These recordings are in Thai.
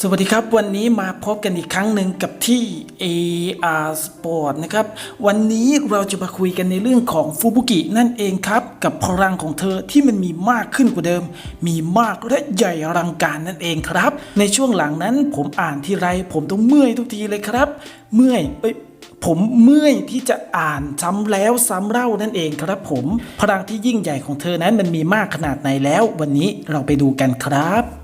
สวัสดีครับ วันนี้มาพบกันอีกครั้งหนึ่งกับที่ AR Sport นะครับ วันนี้เราจะมาคุยกันในเรื่องของฟูบุกินั่นเองครับ กับพลังของเธอที่มันมีมากขึ้นกว่าเดิม มีมากและใหญ่อลังการนั่นเองครับ ในช่วงหลังนั้นผมอ่านทีไร ผมต้องเมื่อยทุกทีเลยครับ เมื่อยเอ้ยผมเมื่อยที่จะอ่านซ้ำแล้วซ้ำเล่านั่นเองครับผม พลังที่ยิ่งใหญ่ของเธอนั้นมันมีมากขนาดไหนแล้ว วันนี้เราไปดูกันครับ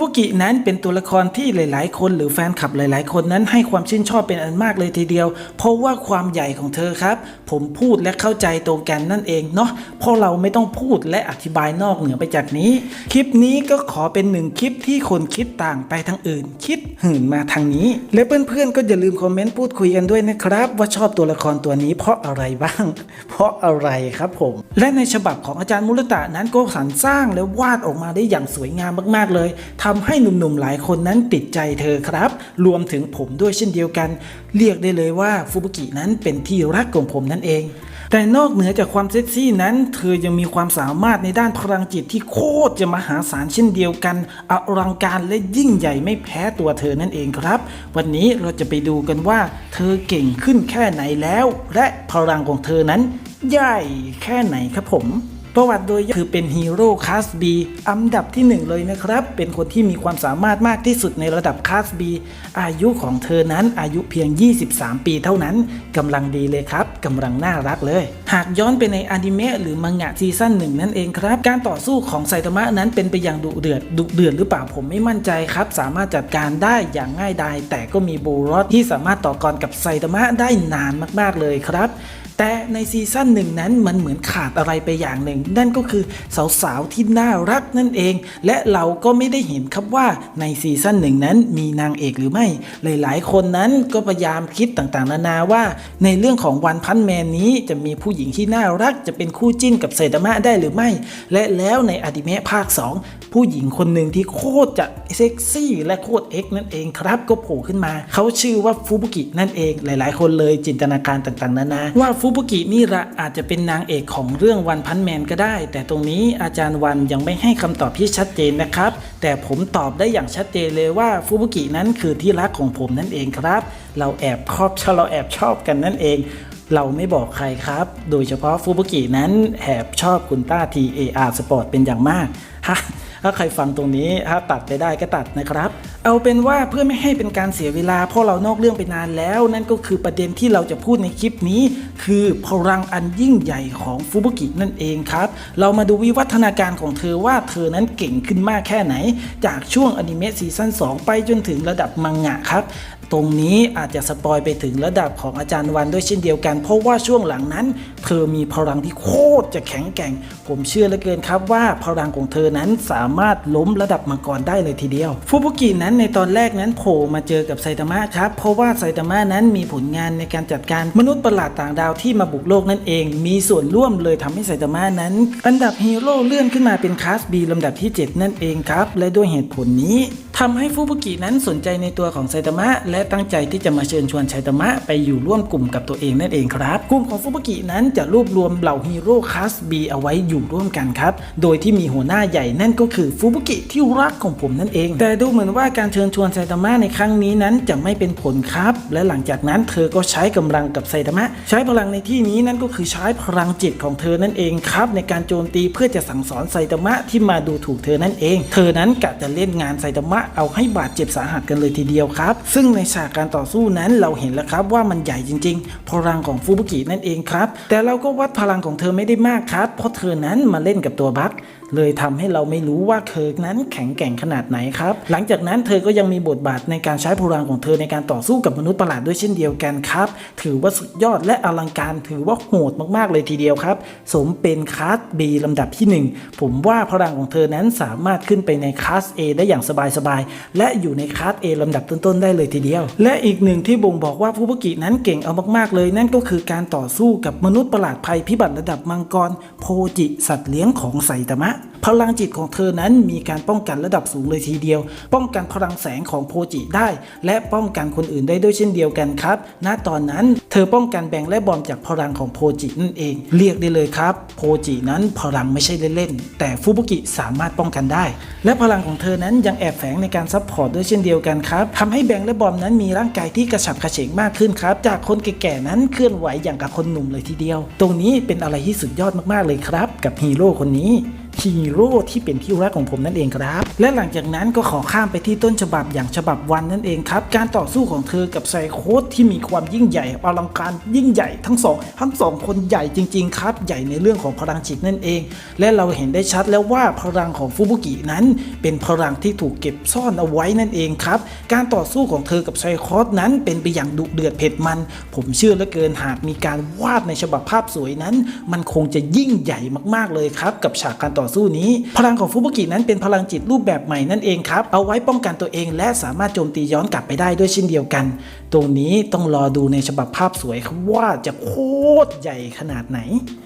บุกินั้นเป็นตัวละครที่หลาย ๆ คนหรือแฟนคลับหลาย ๆ คนนั้นให้ความชื่นชอบเป็นอันมากเลยทีเดียว เพราะว่าความใหญ่ของเธอครับ ผมพูดและเข้าใจตรงกันนั่นเองเนาะเพราะเราไม่ต้องพูดและอธิบายนอกเหนือไปจากนี้ คลิปนี้ก็ขอเป็นหนึ่งคลิปที่คนคิดต่างไปทางอื่น คิดหื่นมาทางนี้ และเพื่อน ๆ ก็อย่าลืมคอมเมนต์พูดคุยกันด้วยนะครับ ว่าชอบตัวละครตัวนี้เพราะอะไรบ้าง เพราะอะไรครับผม และในฉบับของอาจารย์มุรตะนั้นก็สรรสร้างและวาดออกมาได้อย่างสวยงามมาก ๆ เลยททำให้หนุ่มๆหลายคนนั้นติดใจเธอครับ รวมถึงผมด้วยเช่นเดียวกัน เรียกได้เลยว่าฟูบุกินั้นเป็นที่รักของผมนั่นเอง แต่นอกเหนือจากความเซ็กซี่นั้น เธอยังมีความสามารถในด้านพลังจิตที่โคตรจะมหาศาลเช่นเดียวกันอลังการและยิ่งใหญ่ไม่แพ้ตัวเธอนั่นเองครับ วันนี้เราจะไปดูกันว่า เธอเก่งขึ้นแค่ไหนแล้ว และพลังของเธอนั้นใหญ่แค่ไหนครับผม ประวัติโดยย่อคือเป็นฮีโร่คลาส B อันดับที่หนึ่งเลยนะครับ เป็นคนที่มีความสามารถมากที่สุดในระดับคลาส B อายุของเธอนั้นอายุเพียง 23 ปีเท่านั้นกำลังดีเลยครับกำลังน่ารักเลย หากย้อนไปในอนิเมะหรือมังงะซีซั่นหนึ่งนั่นเองครับ การต่อสู้ของไซตามะนั้นเป็นไปอย่างดุเดือดดุเดือดหรือเปล่าผมไม่มั่นใจครับ สามารถจัดการได้อย่างง่ายดายแต่ก็มีโบรอดที่สามารถต่อกรกับไซตามะได้นานมากๆเลยครับ แต่ในซีซั่นหนึ่งนั้นมันเหมือนขาดอะไรไปอย่างหนึ่ง นั่นก็คือสาวๆที่น่ารักนั่นเอง และเราก็ไม่ได้เห็นครับว่าในซีซั่นหนึ่งนั้นมีนางเอกหรือไม่ หลายๆ คนนั้นก็พยายามคิดต่างๆ นานาว่า ในเรื่องของวันพันแมนนี้จะมีผู้หญิงที่น่ารักจะเป็นคู่จิ้นกับไซตามะได้หรือไม่ และแล้วในอนิเมะภาค 2 ผู้หญิงคนหนึ่งที่โคตรจะเซ็กซี่และโคตรเอ็กนั่นเองครับก็โผล่ขึ้นมา เขาชื่อว่าฟูบุกินั่นเองหลาย ๆ คนเลยจินตนาการต่างๆนานาว่าฟูบุกินี่ละอาจจะเป็นนางเอกของเรื่องวันพันแมนก็ได้ แต่ตรงนี้อาจารย์วันยังไม่ให้คำตอบที่ชัดเจนนะครับ แต่ผมตอบได้อย่างชัดเจนเลยว่าฟูบุกินั้นคือที่รักของผมนั่นเองครับ เราแอบครอบชอบเราแอบชอบกันนั่นเองเราไม่บอกใครครับ โดยเฉพาะฟูบุกินั้นแอบชอบคุณต้า TAR Sport เป็นอย่างมากฮะ ถ้าใครฟังตรงนี้ถ้าตัดไปได้ก็ตัดนะครับ เอาเป็นว่าเพื่อไม่ให้เป็นการเสียเวลาเพราะเรานอกเรื่องไปนานแล้ว นั่นก็คือประเด็นที่เราจะพูดในคลิปนี้ คือพลังอันยิ่งใหญ่ของฟูบุกินั่นเองครับ เรามาดูวิวัฒนาการของเธอว่าเธอนั้นเก่งขึ้นมากแค่ไหน จากช่วงอนิเมะซีซั่น2ไปจนถึงระดับมังงะครับ ตรงนี้อาจจะสปอยไปถึงระดับของอาจารย์วันด้วยเช่นเดียวกัน เพราะว่าช่วงหลังนั้น เธอมีพลังที่โคตรจะแข็งแกร่ง ผมเชื่อเหลือเกินครับว่าพลังของเธอนั้นสามารถล้มระดับมังกรได้เลยทีเดียว ฟูบุกินั้นในตอนแรกนั้นโผล่มาเจอกับไซตามะครับ เพราะว่าไซตามะนั้นมีผลงานในการจัดการมนุษย์ประหลาดต่างดาวที่มาบุกโลกนั่นเอง มีส่วนร่วมเลยทำให้ไซตามะนั้น อันดับฮีโร่เลื่อนขึ้นมาเป็นคลาส B ลำดับที่ 7 นั่นเองครับและด้วยเหตุผลนี้ ทำให้ฟูบุกินั้นสนใจในตัวของไซตามะ และตั้งใจที่จะมาเชิญชวนไซตามะไปอยู่ร่วมกลุ่มกับตัวเองนั่นเองครับ กลุ่มของฟูบุกินั้นจะรวบรวมเหล่าฮีโร่คลาส B เอาไว้อยู่ร่วมกันครับ โดยที่มีหัวหน้าใหญ่นั่นก็คือฟูบุกิที่รักของผมนั่นเอง แต่ดูเหมือนว่าการเชิญชวนไซตามะในครั้งนี้นั้นจะไม่เป็นผลครับ และหลังจากนั้นเธอก็ใช้กำลังกับไซตามะ ใช้พลังในที่นี้นั่นก็คือใช้พลังจิตของเธอนั่นเองครับ ในการโจมตีเพื่อจะสั่งสอนไซตามะที่มาดูถูกเธอนั่นเอง เธอนั้นกะจะเล่นงานไซตามะเอาให้บาดเจ็บสาหัสกันเลยทีเดียวครับ ซึ่งในฉากการต่อสู้นั้นเราเห็นแล้วครับว่ามันใหญ่จริง ๆ พลังของฟูบุกินั่นเองครับ แต่เราก็วัดพลังของเธอไม่ได้มากครับ เพราะเธอนั้นมาเล่นกับตัวบัคเลยทำให้เราไม่รู้ว่าเธอนั้นแข็งแกร่งขนาดไหนครับ หลังจากนั้นเธอก็ยังมีบทบาทในการใช้พลังของเธอในการต่อสู้กับมนุษย์ประหลาดด้วยเช่นเดียวกันครับ ถือว่าสุดยอดและอลังการถือว่าโหดมากๆเลยทีเดียวครับ สมเป็นคลาส B ลำดับที่ 1 ผมว่าพลังของเธอนั้นสามารถขึ้นไปในคลาส A ได้อย่างสบายๆและอยู่ในคลาส A ลำดับต้นๆได้เลยทีเดียว และอีกหนึ่งที่บ่งบอกว่าผู้บุกินั้นเก่งเอามากๆเลย นั่นก็คือการต่อสู้กับมนุษย์ประหลาดภัยพิบัติระดับมังกรโพจิสัตว์เลี้ยงของไซตามะพลังจิตของเธอนั้นมีการป้องกันระดับสูงเลยทีเดียว ป้องกันพลังแสงของโพจิได้ และป้องกันคนอื่นได้ด้วยเช่นเดียวกันครับ ณ ตอนนั้นเธอป้องกันแบงและบอมจากพลังของโพจินั่นเอง เรียกได้เลยครับ โพจินั้นพลังไม่ใช่เล่นๆ แต่ฟุบุกิสามารถป้องกันได้ และพลังของเธอนั้นยังแอบแฝงในการซัพพอร์ตด้วยเช่นเดียวกันครับทำให้แบงและบอมนั้นมีร่างกายที่กระฉับกระเฉงมากขึ้นครับ จากคนแก่ๆนั้นเคลื่อนไหวอย่างกับคนหนุ่มเลยทีเดียว ตรงนี้เป็นอะไรที่สุดยอดมากๆเลยครับ กับฮีโร่คนนี้ ฮีโร่ที่เป็นที่รักของผมนั่นเองครับ และหลังจากนั้นก็ขอข้ามไปที่ต้นฉบับอย่างฉบับวันนั่นเองครับ การต่อสู้ของเธอกับไซโคสที่มีความยิ่งใหญ่อลังการยิ่งใหญ่ทั้งสองทั้งสองคนใหญ่จริง ๆ ครับ ใหญ่ในเรื่องของพลังจิตนั่นเอง และเราเห็นได้ชัดแล้วว่าพลังของฟูบุกินั้น เป็นพลังที่ถูกเก็บซ่อนเอาไว้นั่นเองครับ การต่อสู้ของเธอกับไซคอสนั้นเป็นไปอย่างดุเดือดเผ็ดมัน ผมเชื่อเหลือเกินหากมีการวาดในฉบับภาพสวยนั้น มันคงจะยิ่งใหญ่มากๆเลยครับ กับฉากการต่อสู้นี้ พลังของฟูบุกินั้นเป็นพลังจิตรูปแบบใหม่นั่นเองครับ เอาไว้ป้องกันตัวเองและสามารถโจมตีย้อนกลับไปได้ด้วยเช่นเดียวกัน ตรงนี้ต้องรอดูในฉบับภาพสวยครับว่าจะโคตรใหญ่ขนาดไหน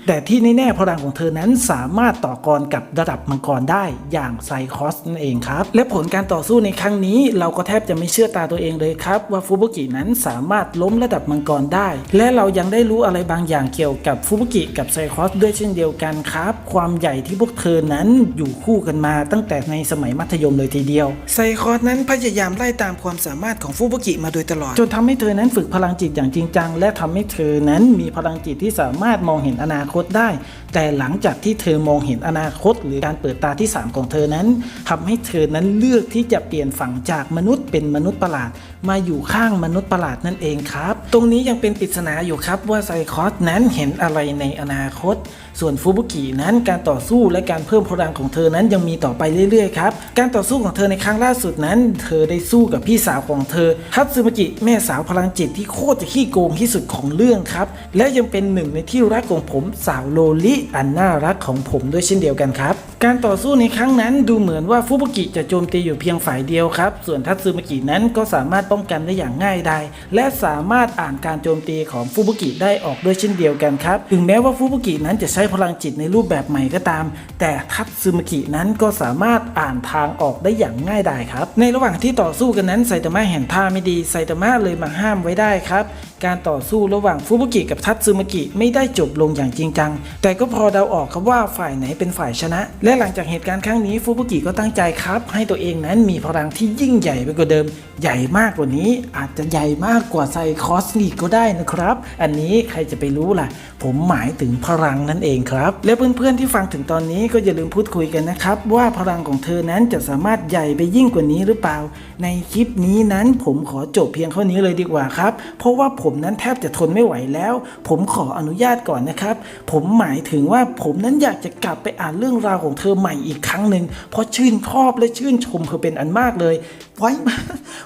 แต่ที่แน่ๆพลังของเธอนั้นสามารถต่อกรกับระดับมังกรได้อย่างไซคอสนั่นเองครับ และผลการต่อสู้ในครั้งนี้เราก็แทบจะไม่เชื่อตาตัวเองเลยครับ ว่าฟูบุกินั้นสามารถล้มระดับมังกรได้ และเรายังได้รู้อะไรบางอย่างเกี่ยวกับฟูบุกิกับไซคอสด้วยเช่นเดียวกันครับ ความใหญ่ที่พวกเธอนั้นอยู่คู่กันมาตั้งแต่ในสมัยมัธยมเลยทีเดียว ไซคอสนั้นพยายามไล่ตามความสามารถของฟูบุกิมาโดยตลอด จนทำให้เธอนั้นฝึกพลังจิตอย่างจริงจัง และทำให้เธอนั้นมีพลังจิตที่สามารถมองเห็นอนาคตได้ แต่หลังจากที่เธอมองเห็นอนาคต หรือการเปิดตาที่ 3 ของเธอนั้นทำให้เธอนั้นเลือกที่จะเปลี่ยนฝั่งจากมนุษย์เป็นมนุษย์ประหลาด มาอยู่ข้างมนุษย์ประหลาดนั่นเองครับ ตรงนี้ยังเป็นปริศนาอยู่ครับว่าไซคอสนั้นเห็นอะไรในอนาคต ส่วนฟูบุกินั้นการต่อสู้และการเพิ่มพลังของเธอนั้นยังมีต่อไปเรื่อยๆครับ การต่อสู้ของเธอในครั้งล่าสุดนั้น เธอได้สู้กับพี่สาวของเธอทัตสึมากิแม่สาวพลังจิตที่โคตรจะขี้โกงที่สุดของเรื่องครับ และยังเป็นหนึ่งในที่รักของผมสาวโลลิอันน่ารักของผมด้วยเช่นเดียวกันครับ การต่อสู้ในครั้งนั้นดูเหมือนว่าฟูบุกิจะโจมตีอยู่เพียงฝ่ายเดียวครับ ส่วนทัตสึมากินั้นก็สามารถป้องกันได้อย่างง่ายดายและสามารถอ่านการโจมตีของฟูบุกิได้ออกด้วยเช่นเดียวกันครับ ถึงแม้ว่าฟูบุกินั้นจะใช้พลังจิตในรูปแบบใหม่ก็ตาม แต่ทัตสึมกินั้นก็สามารถอ่านทางออกได้อย่างง่ายดายครับ ในระหว่างที่ต่อสู้กันนั้นไซตามะเห็นท่าไม่ดีไซตามะเลยมาห้ามไว้ได้ครับ การต่อสู้ระหว่างฟูบุกิกับทัตสึมกิไม่ได้จบลงอย่างจริงจัง แต่ก็พอเดาออกครับว่าฝ่ายไหนเป็นฝ่ายชนะ และหลังจากเหตุการณ์ครั้งนี้ฟูบุกิก็ตั้งใจครับ ให้ตัวเองนั้นมีพลังที่ยิ่งใหญ่ไปกว่าเดิม ใหญ่มากกว่านี้ อาจจะใหญ่มากกว่าไซคอสลีกก็ได้นะครับ อันนี้ใครจะไปรู้ล่ะ ผมหมายถึงพลังนั่นเองครับ และเพื่อนๆที่ฟังถึงตอนนี้ก็อย่าลืมพูดคุยกันนะครับ ว่าพลังของเธอนั้นจะสามารถใหญ่ไปยิ่งกว่านี้หรือเปล่า ในคลิปนี้นั้นผมขอจบเพียงเท่านี้เลยดีกว่าครับ เพราะว่าผมนั้นแทบจะทนไม่ไหวแล้ว ผมขออนุญาตก่อนนะครับ ผมหมายถึงว่าผมนั้นอยากจะกลับไปอ่านเรื่องราวของเธอใหม่อีกครั้งหนึ่งเพราะชื่นชอบและชื่นชมเธอเป็นอันมากเลย ไว้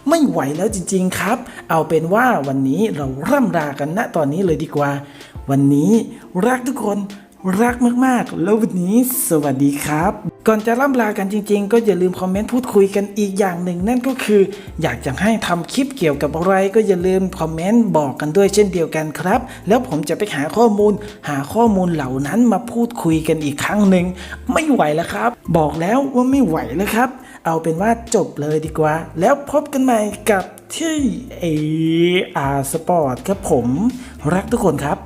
ไม่ไหวแล้วจริง ๆครับ เอาเป็นว่าวันนี้เราร่ำลากันณตอนนี้เลยดีกว่า วันนี้รักทุกคน รักมากๆ แล้ววันนี้สวัสดีครับ ก่อนจะล่ำลากันจริง ๆ ก็อย่าลืมคอมเมนต์พูดคุยกันอีกอย่างหนึ่ง นั่นก็คือ อยากจะให้ทำคลิปเกี่ยวกับอะไร ก็อย่าลืมคอมเมนต์บอกกันด้วยเช่นเดียวกันครับ แล้วผมจะไปหาข้อมูล หาข้อมูลเหล่านั้นมาพูดคุยกันอีกครั้งหนึ่งไม่ไหวแล้วครับ บอกแล้วว่าไม่ไหวแล้วครับ เอาเป็นว่าจบเลยดีกว่า แล้วพบกันใหม่กับที่เออาสปอร์ตครับผม รักทุกคนครับ